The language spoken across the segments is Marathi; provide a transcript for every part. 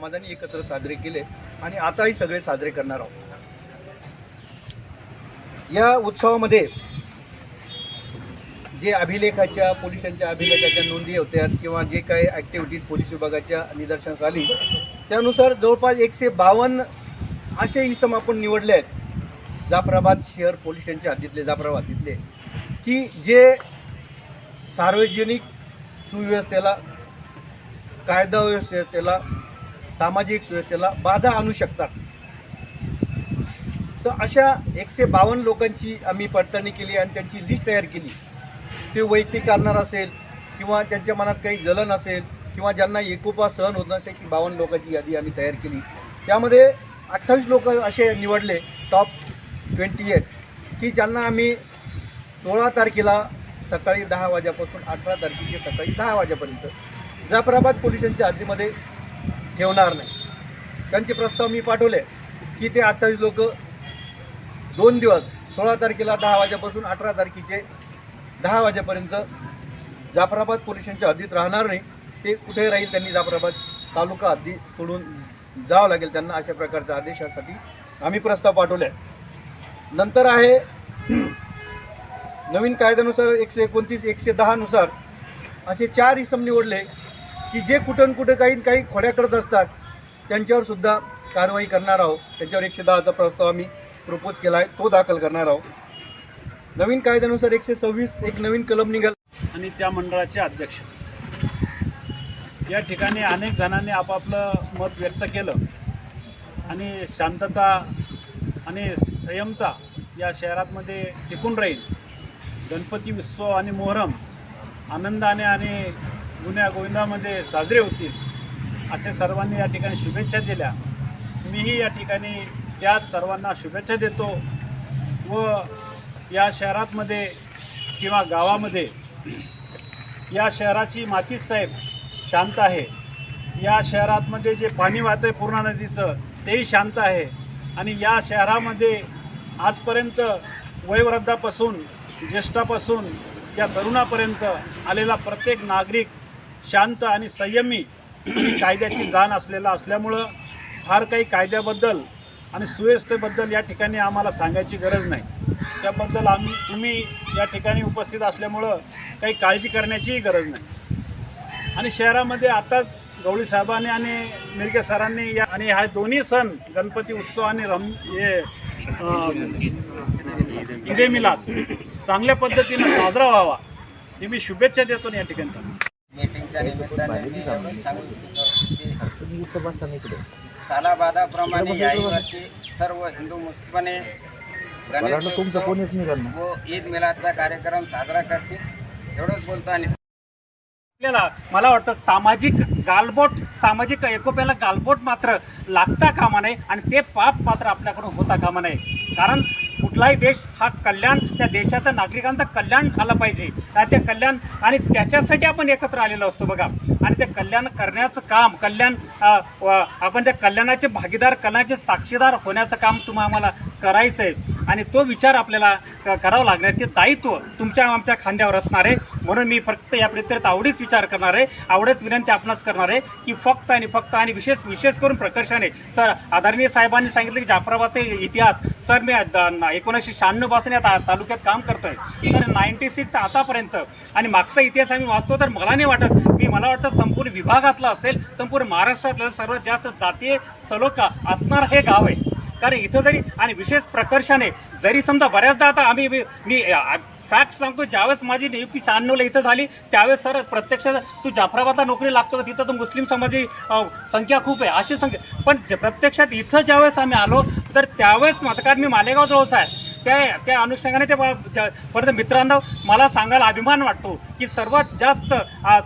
समाजाने एकत्र साजरे केले आणि आताही सगळे साजरे करणार आहोत. या उत्सवामध्ये जे अभिलेखाच्या पोलिसांच्या अभिलेखाच्या नोंदी होत्या किंवा जे काही ॲक्टिव्हिटीज पोलीस विभागाच्या निदर्शनास आली त्यानुसार जवळपास एकशे बावन्न असे इसम आपण निवडले आहेत. जाफराबाद शहर पोलिसांच्या हद्दीतले जाफराबाद तिथले की जे सार्वजनिक सुव्यवस्थेला कायदा व्यवस्थेला सामाजिक सुरक्षेला बाधा आणू शकतात. तर अशा एकशे बावन्न लोकांची आम्ही पडताळणी केली आणि त्यांची लिस्ट तयार केली. ते वैयक्तिक कारणार असेल किंवा त्यांच्या मनात काही जलन असेल किंवा ज्यांना एकोपा सहन होत नसेल अशी बावन्न लोकांची यादी आम्ही तयार केली. त्यामध्ये अठ्ठावीस लोक असे निवडले टॉप ट्वेंटी एट की ज्यांना आम्ही सोळा तारखेला सकाळी दहा वाजेपासून अठरा तारखेची सकाळी दहा वाजेपर्यंत जाफराबाद पोलिसांच्या हद्दीमध्ये ठेवणार नाही त्यांचे प्रस्ताव मी पाठवले की ते अठ्ठावीस लोक दोन दिवस सोळा तारखेला दहा वाजेपासून अठरा तारखेचे दहा वाजेपर्यंत जाफराबाद पोलिसांच्या हद्दीत राहणार नाही ते कुठे राहील त्यांनी जाफराबाद तालुका हद्दी सोडून जावं लागेल त्यांना अशा प्रकारच्या आदेशासाठी आम्ही प्रस्ताव पाठवले आहे. नंतर आहे नवीन कायद्यानुसार एकशे एकोणतीस एकशे दहानुसार असे चार इसम निवडले की जे कुठं कुठं काही काही खोड्या करत असतात त्यांच्यावर सुद्धा कारवाई करणार आहोत. त्यांच्यावर एकशे दहाचा प्रस्ताव आम्ही प्रपोज केला आहे तो दाखल करणार आहोत. नवीन कायद्यानुसार एकशे सव्वीस एक नवीन कलम निघाल. आणि त्या मंडळाचे अध्यक्ष. या ठिकाणी अनेक जणांनी आपापलं मत व्यक्त केलं. आणि शांतता आणि संयमता या शहरामध्ये टिकून राहील. गणपती उत्सव आणि मोहरम आनंदाने आणि गुन्ह्या गोविंदामध्ये साजरे होतील असे सर्वांनी या ठिकाणी शुभेच्छा दिल्या. मीही या ठिकाणी त्याच सर्वांना शुभेच्छा देतो व या शहरातमध्ये किंवा गावामध्ये या शहराची मातीच साहेब शांत आहे. या शहरातमध्ये जे पाणी वाहतं आहे पूर्णा नदीचं तेही शांत आहे. आणि या शहरामध्ये आजपर्यंत वयोवृद्धापासून ज्येष्ठापासून या तरुणापर्यंत आलेला प्रत्येक नागरिक शांत आणि संयमी कायद्याची जाण असलेला असल्यामुळं फार काही कायद्याबद्दल आणि सुव्यवस्थेबद्दल या ठिकाणी आम्हाला सांगायची गरज नाही. त्याबद्दल आम्ही तुम्ही या ठिकाणी उपस्थित असल्यामुळं काही काळजी करण्याचीही गरज नाही. आणि शहरामध्ये आताच गवळी साहेबांनी आणि मिरगे सरांनी या आणि हा दोन्ही सण गणपती उत्सव आणि रम हे अं, मिलाद चांगल्या पद्धतीनं साजरा व्हावा ही मी शुभेच्छा देतो या ठिकाणी मीटिंगच्या निमित्ताने मी एवढंच सांगू इच्छितो की सालाबादाप्रमाणे याही वर्षी सर्व हिंदू मुस्लिमाने गणेश व ईद मिलादचा कार्यक्रम साजरा करतील. एवढंच बोलतो आणि आपल्याला मला वाटतं सामाजिक गालबोट सामाजिक एकोप्याला गालबोट मात्र लागता कामा नये आणि ते पाप मात्र आपल्याकडून होता कामा नये. कारण कुठलाही देश हा कल्याण त्या देशाच्या नागरिकांचं कल्याण झालं पाहिजे. आणि ते कल्याण आणि त्याच्यासाठी आपण एकत्र आलेलो असतो बघा. आणि ते कल्याण करण्याचं काम कल्याण आपण त्या कल्याणाचे भागीदार कल्याणाचे साक्षीदार होण्याचं काम तुम्हा आम्हाला करायचं आहे आणि तो विचार आपल्याला करावा लागणार ते दायित्व तुमच्या आमच्या खांद्यावर असणार आहे. म्हणून मी फक्त या प्रत्येक आवडीच विचार करणार आहे. आवडच विनंती आपणास करणार आहे की फक्त आणि फक्त आणि विशेष विशेष करून प्रकर्षाने सर आदरणीय साहेबांनी सांगितलं की जाफराबादचा इतिहास सर मी द- एकोणीसशे शहाण्णवपासून या ता- तालुक्यात काम करतोय. तर नाईन्टी सिक्स आतापर्यंत आणि मागचा इतिहास आम्ही वाचतो तर मला नाही वाटत मी मला वाटतं संपूर्ण विभागातलं असेल संपूर्ण महाराष्ट्रातलं सर्वात जास्त जातीय सलोखा असणार हे गाव आहे. कारण इथं जरी आणि विशेष प्रकर्षाने जरी समजा बऱ्याचदा आता आम्ही मी- फॅक्ट सांगतो ज्यावेळेस माझी नियुक्ती शहाण्णवला इथं झाली त्यावेळेस सर प्रत्यक्ष तू जाफराबादला नोकरी लागतो का? तिथं तर मुस्लिम समाजाची संख्या खूप आहे अशी संख्या. पण प्रत्यक्षात इथं ज्यावेळेस आम्ही आलो तर त्यावेळेस माझं कारण मी मालेगाव जवळचा आहे. त्या त्या अनुषंगाने ते परत मित्रांनो मला सांगायला अभिमान वाटतो की सर्वात जास्त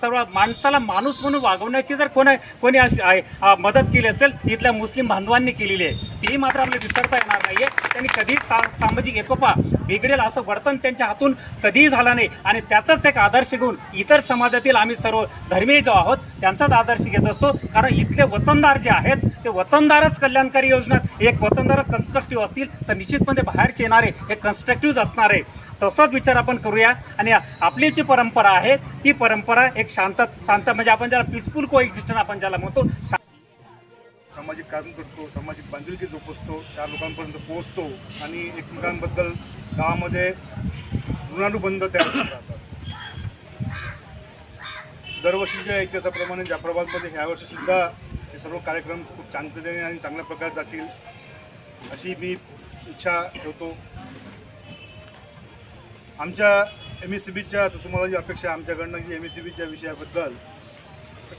सर्व माणसाला माणूस म्हणून वागवण्याची जर कोणी कोणी अशी आहे, मदत केली असेल इथल्या मुस्लिम बांधवांनी केलेली आहे ती मात्र आपल्याला विसरता येणार नाहीये. त्यांनी कधीच सा सामाजिक एकोपा बिघडेल असं वर्तन त्यांच्या हातून कधीही झालं नाही. आणि त्याचाच एक आदर्श घेऊन इतर समाजातील आम्ही सर्व धर्मीय जो आहोत त्यांचाच आदर्श घेत असतो. कारण इथले वतनदार जे आहेत ते वतनदारच कल्याणकारी योजना. एक वतनदार कन्स्ट्रक्टिव्ह असतील तर निश्चितपणे बाहेरचे येणारे हे कन्स्ट्रक्टिव्ह असणार आहे. तसाच विचार आपण करूया. आणि आपली जी परंपरा आहे ती परंपरा एक शांत शांत म्हणजे आपण ज्याला पीसफुल को एक्झिस्टन आपण ज्याला म्हणतो सामाजिक काम करतो सामाजिक बांधिलकी जोपासतो चार लोकांपर्यंत पोहोचतो आणि एकमेकांबद्दल गावामध्ये ऋणानुबंध तयार करतात. दरवर्षीच्या इतिहासाप्रमाणे जाफराबादमध्ये ह्यावर्षीसुद्धा हे सर्व कार्यक्रम खूप शांततेने आणि चांगल्या प्रकारे जातील अशी मी इच्छा ठेवतो. आमच्या एम एस सी बीच्या तुम्हाला जी अपेक्षा आमच्याकडनं जी एम ई सी बीच्या विषयाबद्दल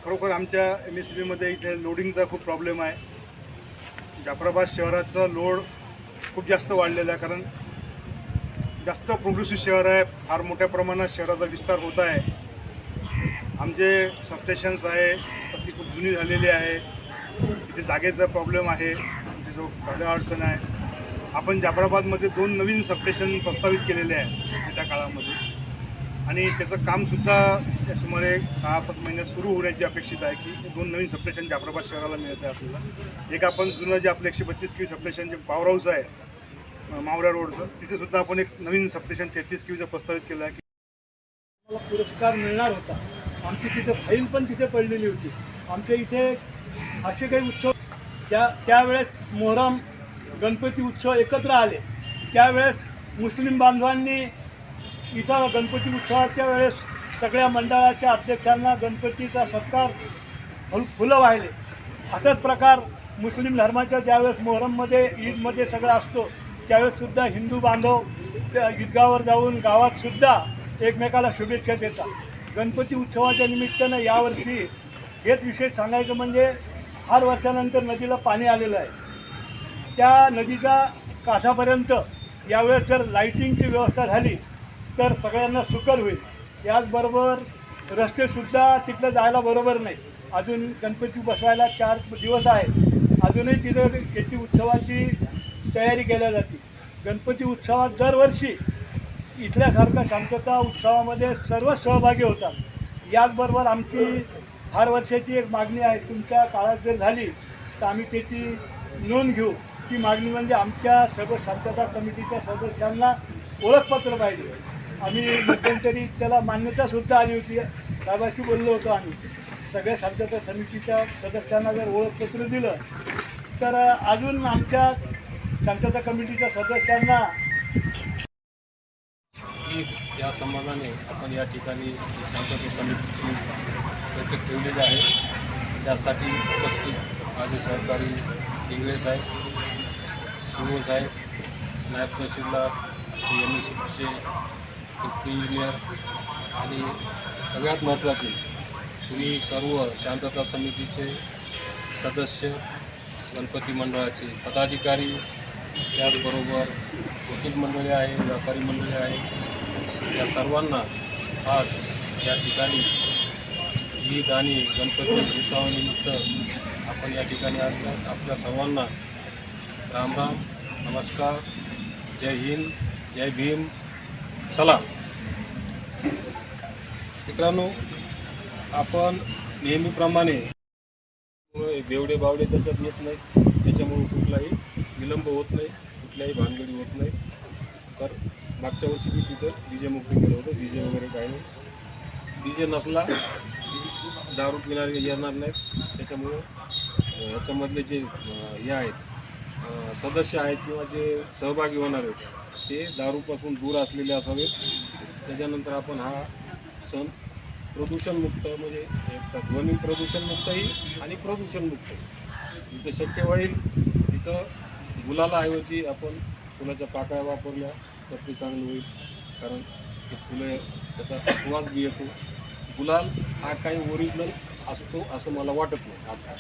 खरोखर आमच्या एम ई सी बीमध्ये इथे लोडिंगचा खूप प्रॉब्लेम आहे. जाफराबाद शहराचा लोड खूप जास्त वाढलेला आहे कारण जास्त प्रोग्रेसिव्ह शहर आहे फार मोठ्या प्रमाणात शहराचा विस्तार होत आहे. आमचे सबस्टेशन्स आहे तर ती खूप जुनी झालेली आहे. तिथे जागेचा प्रॉब्लेम आहे तिथे जो सध्या अडचण आहे. आपण जाफराबादमध्ये दोन नवीन सबस्टेशन प्रस्तावित केलेले आहे त्या काळामध्ये. आणि त्याचं कामसुद्धा या सुमारे सहा सात महिन्यात सुरू होण्याची अपेक्षित आहे की दोन नवीन सबस्टेशन जाफराबाद शहराला मिळत आहे आपल्याला. एक आपण जुनं जे आपलं एकशे बत्तीस किवी सबस्टेशन जे पॉवर हाऊस आहे अं, रोडचं तिथेसुद्धा आपण एक नवीन सबस्टेशन तेहतीस किवीचं प्रस्तावित केलं आहे मला पुरस्कार मिळणार होता. आमची तिथे फाईल पण तिथे पडलेली होती. आमच्या इथे असे काही उत्सव त्या त्यावेळेस मोहरम गणपती उत्सव एकत्र आले. त्यावेळेस मुस्लिम बांधवांनी इथं गणपती उत्सवाच्या वेळेस सगळ्या मंडळाच्या अध्यक्षांना गणपतीचा सत्कार फुल फुलं वाहिले. असाच प्रकार मुस्लिम धर्माच्या ज्यावेळेस मोहरममध्ये ईदमध्ये सगळं असतो त्यावेळेससुद्धा हिंदू बांधव त्या ईदगावर जाऊन गावातसुद्धा एकमेकाला शुभेच्छा देतात. गणपती उत्सवाच्या निमित्तानं यावर्षी हेच विशेष सांगायचं म्हणजे फार वर्षानंतर नदीला पाणी आलेलं आहे. त्या नदीच्या कासापर्यंत यावेळेस जर लाईटिंगची व्यवस्था झाली तर सगळ्यांना सुकर होईल. याचबरोबर रस्तेसुद्धा तिथलं जायला बरोबर नाही. अजून गणपती बसवायला चार दिवस आहेत. अजूनही तिथं याची उत्सवाची तयारी केल्या जाते. गणपती उत्सवात दरवर्षी इथल्यासारखं शांतता उत्सवामध्ये सर्व सहभागी होतात. याचबरोबर आमची फार वर्षाची एक मागणी आहे तुमच्या काळात जर झाली तर आम्ही त्याची नोंद घेऊ. ती मागणी म्हणजे आमच्या सर्व शांतता कमिटीच्या सदस्यांना ओळखपत्र पाहिजे. आम्ही मध्यंतरी त्याला मान्यतासुद्धा आली होती. साहेबाशी बोललो होतो आम्ही. सगळ्या शांतता समितीच्या सदस्यांना जर ओळखपत्र दिलं तर अजून आमच्या शांतता कमिटीच्या सदस्यांना ईद या संबंधाने आपण या ठिकाणी शांतता समितीची बैठक ठेवलेली आहे. त्यासाठी उपस्थित माझे सहकारी इंगळे साहेब सुनील साहेब नायब तहसीलदार एम एस सीचे डिप्टी इंजिनियर आणि सगळ्यात महत्त्वाचे तुम्ही सर्व शांतता समितीचे सदस्य गणपती मंडळाचे पदाधिकारी त्याचबरोबर वकील मंडळी आहे व्यापारी मंडळी आहे या सर्वांना आज या ठिकाणी ईद आणि गणपती उत्सवानिमित्त आपण या ठिकाणी आल्या आपल्या सर्वांना राम राम नमस्कार जय हिंद जय भीम सलाम. मित्रांनो आपण नेहमीप्रमाणे बेवडे बावडे त्याच्यात येत नाही. त्याच्यामुळे कुठलाही विलंब होत नाही कुठल्याही भानगडी होत नाही. तर मागच्या वर्षी मी तिथं डीजे मुक्ती केलं होतं. डीजे वगैरे काही नाही. डीजे नसला दारू पिणारे येणार नाहीत. त्याच्यामुळं याच्यामधले जे हे आहेत सदस्य आहेत किंवा जे सहभागी होणार आहेत ते दारूपासून दूर असलेले असावेत त्याच्यानंतर आपण हा सण प्रदूषणमुक्त म्हणजे एक ध्वनी प्रदूषणमुक्तही आणि प्रदूषणमुक्त जिथं शक्य होईल तिथं गुलालाऐवजी आपण फुलाच्या पाकळ्या वापरल्या तर ते चांगलं होईल. कारण ते फुलं त्याचा सुवास बी येतो. गुलाल हा काही ओरिजिनल असतो असं मला वाटत नाही. आजकाल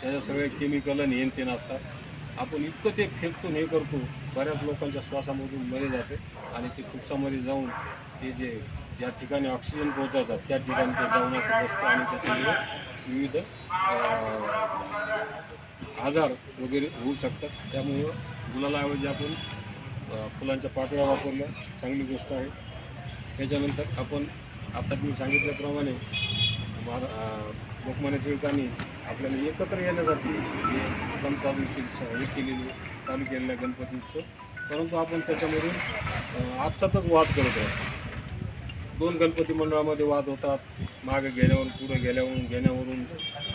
त्याच्या सगळे केमिकल आणि हेन तेन असतात. आपण इतकं ते फेकतो हे करतो बऱ्याच लोकांच्या श्वासामधून मरे जाते आणि ते फुप्सामध्ये जाऊन ते जे ज्या ठिकाणी ऑक्सिजन पोहोचवतात त्या ठिकाणी ते जाऊन असं बसतं आणि त्याच्यामुळे विविध आजार वगैरे होऊ शकतात. त्यामुळं गुलालाऐवजी आपण फुलांच्या पाकळ्या वापरल्या. चांगली गोष्ट आहे. त्याच्यानंतर आपण आता मी सांगितल्याप्रमाणे महारा लोकमान्य टिळकांनी आपल्याला एकत्र येण्यासाठी हे सण चालू केली हे केलेले चालू केलेला गणपती उत्सव. परंतु आपण त्याच्यामधून आपसातच वाद करत आहोत दोन गणपती मंडळामध्ये वाद होतात. मागे गेल्यावर पुढे गेल्यावरून घेण्यावरून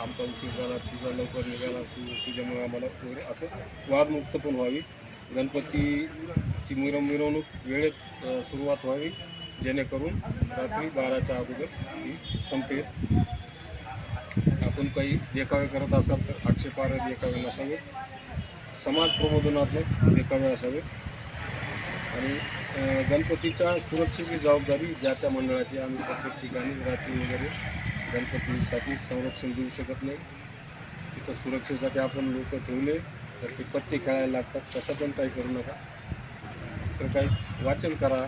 आमचा उशीर झाला तुझा लवकर निघाला तू तुझ्यामुळे आम्हाला वगैरे असं वादमुक्त पण व्हावी. गणपतीची मिरव मिरवणूक वेळेत सुरुवात व्हावी जेणेकरून रात्री बाराच्या अगोदर ती संपेल. आपण काही देखावे करत असाल तर आक्षेपार्ह देखावे नसावे समाज प्रबोधनात्मक देखावे असावे आणि गणपतीच्या सुरक्षेची जबाबदारी ज्या त्या मंडळाची आम्ही प्रत्येक ठिकाणी रात्री वगैरे गणपतीसाठी संरक्षण देऊ शकत नाही. तिथं सुरक्षेसाठी आपण लोक ठेवले. तर ते पत्ते खेळायला लागतात. तसं पण काही करू नका. तर काही वाचन करा.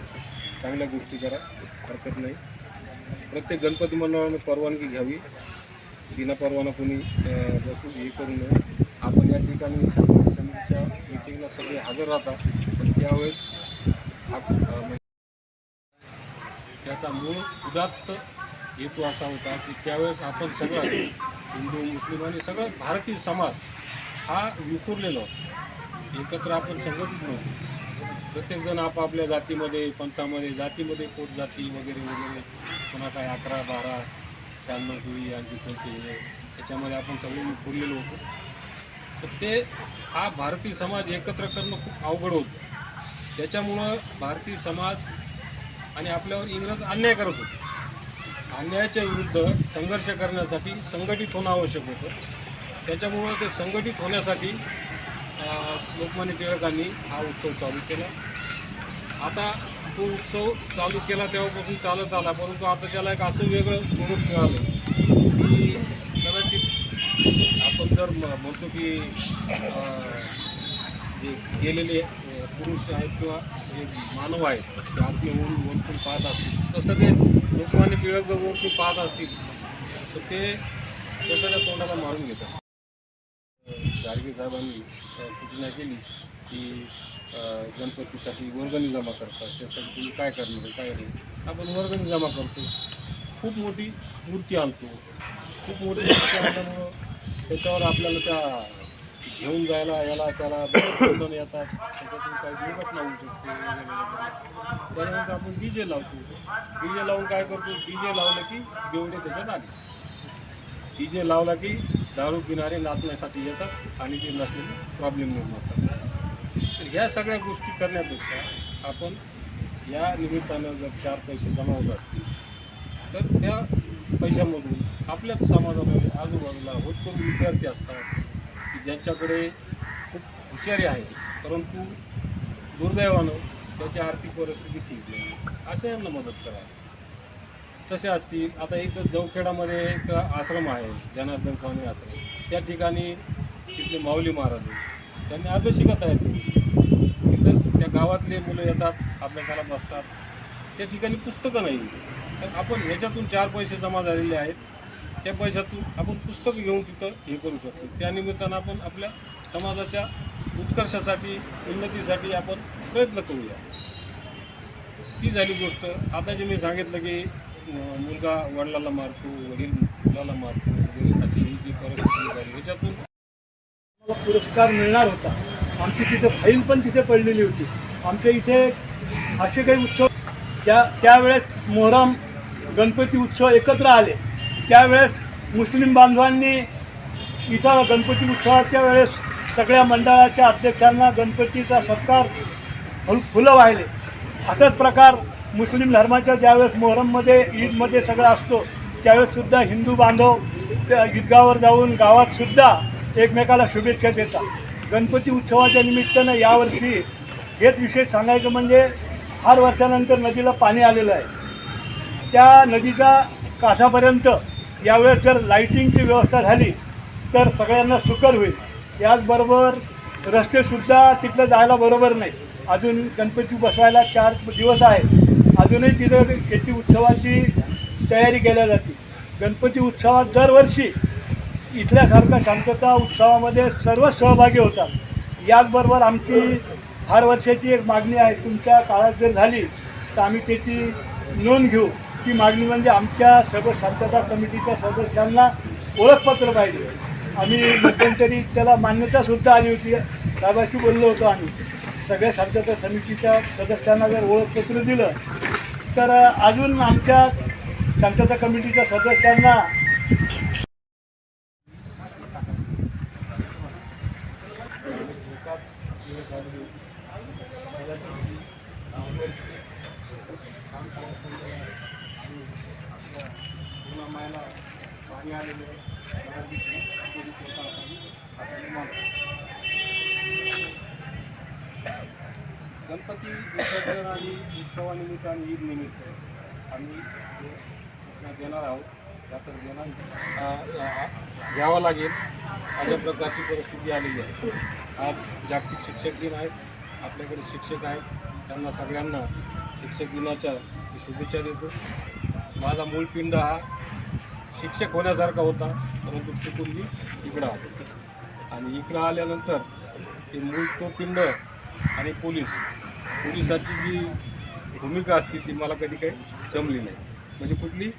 चांगल्या गोष्टी करा. हरकत नाही. प्रत्येक गणपती मंडळाने परवानगी घ्यावी. बिना परवाना कोणी बसून हे करू नये. आपण या ठिकाणी शांती समितीच्या मिटिंगला सगळे हजर राहतात पण त्यावेळेस आप- म्हणजे त्याचा मूळ उदात्त हेतू असा होता की त्यावेळेस आपण सगळं हिंदू मुस्लिम आणि सगळं भारतीय समाज हा विखुरलेला होता. एकत्र आपण संघटित नव्हतो प्रत्येकजण आपापल्या जातीमध्ये पंथामध्ये जातीमध्ये पोट जाती वगैरे वगैरे. पुन्हा काय अकरा बारा शहाण्णव टोळी आणखी कोणते याच्यामध्ये त्याच्यामध्ये आपण सगळे विखुरलेलो होतो. तर ते हा भारतीय समाज एकत्र करणं खूप अवघड होतं. त्याच्यामुळं भारतीय समाज आणि आपल्यावर इंग्रज अन्याय करत होते. अन्यायाच्या विरुद्ध संघर्ष करण्यासाठी संघटित होणं आवश्यक होतं. त्याच्यामुळं ते संघटित होण्यासाठी लोकमान्य टिळकांनी हा उत्सव चालू केला. आता तो उत्सव चालू केला तेव्हापासून चालत आला परंतु आता त्याला एक असं वेगळं स्वरूप मिळालं की कदाचित आपण जर म- म्हणतो की जे गेलेले पुरुष आहेत किंवा जे मानव आहेत ते आपले होऊन वरतून पाहत असतील तसं ते लोकमान्य टिळक जर वरतून पाहत असतील तर ते स्वतःच्या तोंडाला मारून घेतात. गाडगे साहेबांनी सूचना केली की गणपतीसाठी वर्गणी जमा करतात. त्यासाठी तुम्ही काय करणार आहे, काय नाही? आपण वर्गणी जमा करतो. खूप मोठी मूर्ती आणतो. खूप मोठी मूर्ती आणल्यामुळं त्याच्यावर आपल्याला त्या घेऊन जायला याला त्याला बंधन येतात. त्याच्यातून काही दुर्घटना होऊ शकते त्यानंतर आपण डी जे लावतो. डी जे लावून काय करतो? डी जे लावलं की बेवडे त्याच्यात आले. डी जे लावला की दारू पिणारे नाचण्यासाठी येतात आणि ते नसलेले प्रॉब्लेम निर्माण करतात. तर ह्या सगळ्या गोष्टी करण्यापेक्षा आपण या निमित्तानं जर चार पैसे जमा होत असतील तर त्या पैशामधून आपल्याच समाजामध्ये आजूबाजूला होतकरू विद्यार्थी असतात की ज्यांच्याकडे खूप हुशारी आहे परंतु दुर्दैवानं त्याची आर्थिक परिस्थिती ठीक नाही. असं यांना मदत करावी. तसे असतील. आता इथं जवखेडामध्ये एक आश्रम आहे जनार्दन स्वामी आश्रम. त्या ठिकाणी तिथले माऊली महाराज त्यांनी अभ्यासिका तयार केली तिथं त्या गावातले मुलं येतात अभ्यासाला बसतात. त्या ठिकाणी पुस्तकं नाही. तर आपण ह्याच्यातून चार पैसे जमा झालेले आहेत. त्या पैशातून आपण पुस्तकं घेऊन तिथं हे करू शकतो. त्या निमित्तानं आपण आपल्या समाजाच्या उत्कर्षासाठी उन्नतीसाठी आपण प्रयत्न करूया. ती झाली गोष्ट. आता जे मी सांगितलं की मुलगा वडिलाला मारतो वडील मुलाला मारतो वगैरे अशी ही जी परिस्थिती झाली. ह्याच्यातून मला पुरस्कार मिळणार होता. आमची तिथे फाईल पण तिथे पडलेली होती. आमच्या इथे असे काही उत्सव त्या त्यावेळेस मोहरम गणपती उत्सव एकत्र आले. त्यावेळेस मुस्लिम बांधवांनी इथं गणपती उत्सवाच्या वेळेस सगळ्या मंडळाच्या अध्यक्षांना गणपतीचा सत्कार फुल फुलं वाहिले. असाच प्रकार मुस्लिम धर्माच्या ज्यावेळेस मोहरममध्ये ईदमध्ये सगळं असतो त्यावेळेससुद्धा हिंदू बांधव त्या ईदगावर जाऊन गावातसुद्धा एकमेकाला शुभेच्छा देतात. गणपती उत्सवाच्या निमित्तानं यावर्षी हेच विशेष सांगायचं म्हणजे फार वर्षानंतर नदीला पाणी आलेलं आहे. त्या नदीच्या काठापर्यंत यावेळेस जर लाईटिंगची व्यवस्था झाली तर सगळ्यांना सुकर होईल. याचबरोबर रस्तेसुद्धा तिथलं जायला बरोबर नाही. अजून गणपती बसवायला चार दिवस आहेत. अजूनही तिथं याची उत्सवाची तयारी केल्या जाते. गणपती उत्सवात दरवर्षी इथल्यासारख्या शांतता उत्सवामध्ये सर्व सहभागी होतात. याचबरोबर आमची फार वर्षाची एक मागणी आहे तुमच्या काळात जर झाली तर आम्ही त्याची नोंद घेऊ. ती मागणी म्हणजे आमच्या सर्व शांतता कमिटीच्या सदस्यांना ओळखपत्र पाहिजे. आम्ही मध्यंतरी त्याला मान्यतासुद्धा आली होती. साहेबाशी बोललो होतो आम्ही. सगळ्या शांतता समितीच्या सदस्यांना जर ओळखपत्र दिलं तर अजून आमच्या शांतता कमिटीच्या सदस्यांना गणपती विसर्जन आणि उत्सवानिमित्त आणि ईद निमित्त आम्ही देणार आहोत. त्यातर देणार घ्यावा घ्यावं लागेल. अशा प्रकारची परिस्थिती आलेली आहे. आज जागतिक शिक्षक दिन आहे. आपल्याकडे शिक्षक आहेत. त्यांना सगळ्यांना शिक्षक दिनाच्या मी शुभेच्छा देतो. माझा मूळ पिंड हा शिक्षक होण्यासारखा होता परंतु चुकून मी इकडं आलो. आणि इकडं आल्यानंतर ते मूळ तो पिंड आणि पोलीस. पोलिसाची जी भूमिका असते ती मला कधी काही जमली नाही. म्हणजे कुठली